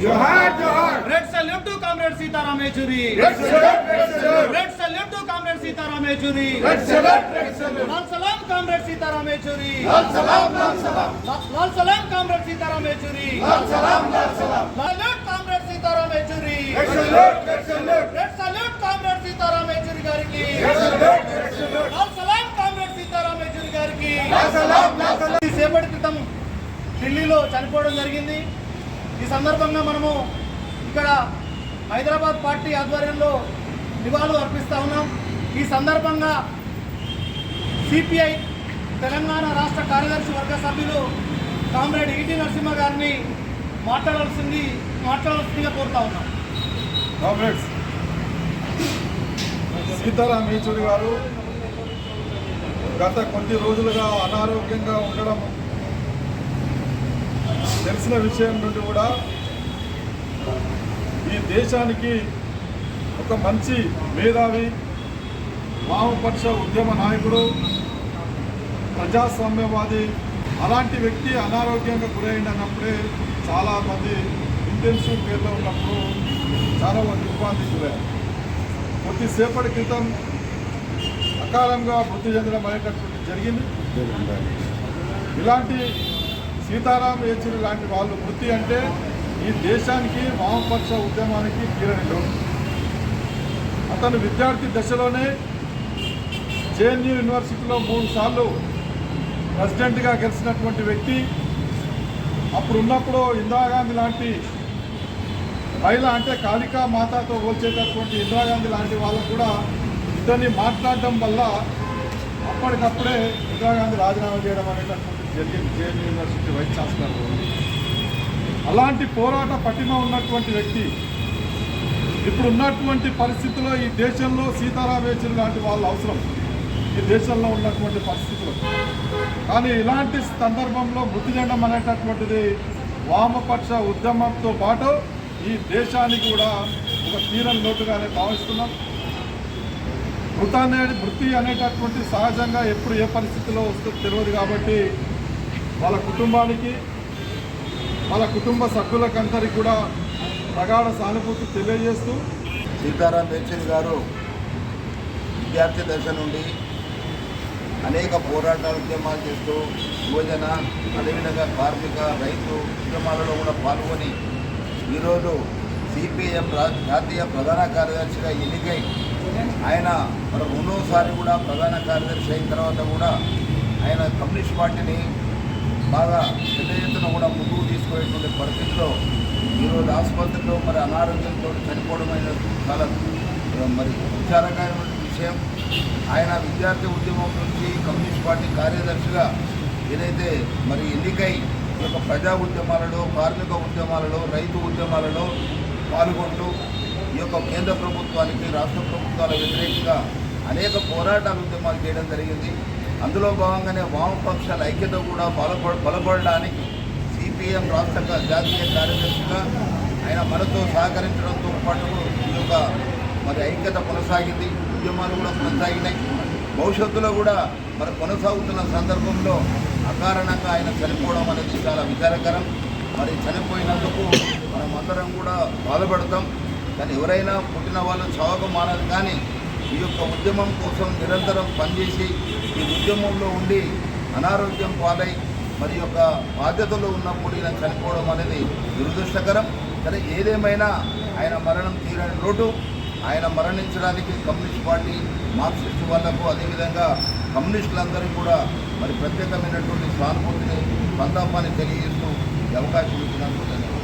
जोहार जोहार red salute to comrade Sitaram Yechury red salute red salute red salute to comrade Sitaram Yechury red salute red salute लाल सलाम comrade Sitaram Yechury लाल सलाम लाल सलाम लाल सलाम कॉमरेड सीताराम येचुरी लाल सलाम लाल सलाम salute comrade Sitaram Yechury red salute red salute red salute comrade Sitaram Yechury గారికి red salute red salute Lal సలాం కామ్రేడ్ సీతారాం యేచూరి గారికి लाल सलाम लाल सलाम ఈ సేపటి క్రితం ఢిల్లీలో చనిపోవడం జరిగింది ఈ సందర్భంగా మనము ఇక్కడ హైదరాబాద్ పార్టీ ఆధ్వర్యంలో నివాళులు అర్పిస్తూ ఉన్నాం. ఈ సందర్భంగా సిపిఐ తెలంగాణ రాష్ట్ర కార్యదర్శి వర్గ సభ్యులు కామ్రేడ్ ఈటీ నరసింహ గారిని మాట్లాడాల్సింది మాట్లాడాల్సిందిగా కోరుతా ఉన్నాం. కామ్రేడ్స్ సీతారాం యేచూరి గారు గత కొద్ది రోజులుగా అనారోగ్యంగా ఉండడం తెలిసిన విషయం నుండి కూడా ఈ దేశానికి ఒక మంచి మేధావి వామపక్ష ఉద్యమ నాయకుడు ప్రజాస్వామ్యవాది అలాంటి వ్యక్తి అనారోగ్యంగా గురైందన్నప్పుడే చాలామంది ఇంటెన్సివ్ కేర్లో ఉన్నప్పుడు చాలా మంది ఉపాధికి గురయ్యారు కొద్దిసేపటి క్రితం అకాలంగా మృతి చెందడం అనేటటువంటి జరిగింది. ఇలాంటి సీతారాం యేచూరి లాంటి వాళ్ళు మృతి అంటే ఈ దేశానికి వామపక్ష ఉద్యమానికి తీరని లోటు అతను విద్యార్థి దశలోనే జేఎన్యూ యూనివర్సిటీలో మూడు సార్లు ప్రెసిడెంట్గా గెలిచినటువంటి వ్యక్తి. అప్పుడు ఉన్నప్పుడు ఇందిరాగాంధీ లాంటి మహిళ అంటే కాళికా మాతతో పోల్చేటటువంటి ఇందిరాగాంధీ లాంటి వాళ్ళకు కూడా ఇద్దరిని మాట్లాడడం వల్ల అప్పటికప్పుడే ఇందిరాగాంధీ రాజీనామా చేయడం అనేటటువంటి జరిగింది జేఎన్యూ యూనివర్సిటీ వైస్ ఛాన్సలర్ అలాంటి పోరాట పటిమ ఉన్నటువంటి వ్యక్తి ఇప్పుడు ఉన్నటువంటి పరిస్థితుల్లో ఈ దేశంలో సీతారాం యేచూరి లాంటి వాళ్ళు అవసరం. ఈ దేశంలో ఉన్నటువంటి పరిస్థితులు. కానీ ఇలాంటి సందర్భంలో మృతి అనేటటువంటిది వామపక్ష ఉద్యమంతో పాటు ఈ దేశానికి కూడా ఒక తీరని లోటుగానే భావిస్తున్నాం. మృత అనే మృతి అనేటటువంటి సహజంగా ఎప్పుడు ఏ పరిస్థితిలో వస్తుందో తెలియదు కాబట్టి వాళ్ళ కుటుంబానికి వాళ్ళ కుటుంబ సభ్యులకందరికీ కూడా ప్రగాఢ సానుభూతి తెలియజేస్తూ సీతారాం యేచూరి గారు విద్యార్థి దశ నుండి అనేక పోరాటాలు ఉద్యమాలు చేస్తూ యువజన అదేవిధంగా కార్మిక రైతు ఉద్యమాలలో కూడా పాల్గొని ఈరోజు సిపిఎం జాతీయ ప్రధాన కార్యదర్శిగా ఎన్నికై ఆయన మరి రెండోసారి కూడా ప్రధాన కార్యదర్శి అయిన తర్వాత కూడా ఆయన కమ్యూనిస్ట్ పార్టీని బాగా పెద్ద ఎత్తున కూడా ముందుకు తీసుకునేటువంటి పరిస్థితిలో ఈరోజు ఆసుపత్రిలో మరి అనారోగ్యంతో చనిపోవడం అనేది చాలా మరి విచారకరమైన విషయం. ఆయన విద్యార్థి ఉద్యమం నుంచి కమ్యూనిస్ట్ పార్టీ కార్యదర్శిగా ఏదైతే మరి ఎన్నికై ఈ యొక్క ప్రజా ఉద్యమాలలో కార్మిక ఉద్యమాలలో రైతు ఉద్యమాలలో పాల్గొంటూ ఈ యొక్క కేంద్ర ప్రభుత్వానికి రాష్ట్ర ప్రభుత్వాల వ్యతిరేకంగా అనేక పోరాటాలు ఉద్యమాలు చేయడం జరిగింది. అందులో భాగంగానే వామపక్షాల ఐక్యత కూడా బలపడ బలపడడానికి సిపిఎం రాష్ట్ర జాతీయ కార్యదర్శిగా ఆయన మనతో సహకరించడంతో పాటు ఈ యొక్క మరి ఐక్యత కొనసాగింది. ఉద్యమాలు కూడా కొనసాగినాయి. భవిష్యత్తులో కూడా మరి కొనసాగుతున్న సందర్భంలో అకారణంగా ఆయన చనిపోవడం అనేది చాలా విచారకరం. మరి చనిపోయినందుకు మనం అందరం కూడా బాధపడతాం. కానీ ఎవరైనా పుట్టిన వాళ్ళు చావక మానదు కానీ ఈ యొక్క ఉద్యమం కోసం నిరంతరం పనిచేసి ఈ ఉద్యమంలో ఉండి అనారోగ్యం పాలై మరి యొక్క బాధ్యతలో ఉన్నప్పుడు ఈయన చనిపోవడం అనేది దురదృష్టకరం. కానీ ఏదేమైనా ఆయన మరణం తీరని లోటు ఆయన మరణించడానికి కమ్యూనిస్ట్ పార్టీ మార్క్సిస్ట్ వాళ్ళకు అదేవిధంగా కమ్యూనిస్టులందరికీ కూడా మరి ప్రత్యేకమైనటువంటి సానుభూతిని సంతాపాన్ని తెలియజేస్తూ అవకాశం ఇచ్చినందుకు ధన్యవాదాలు.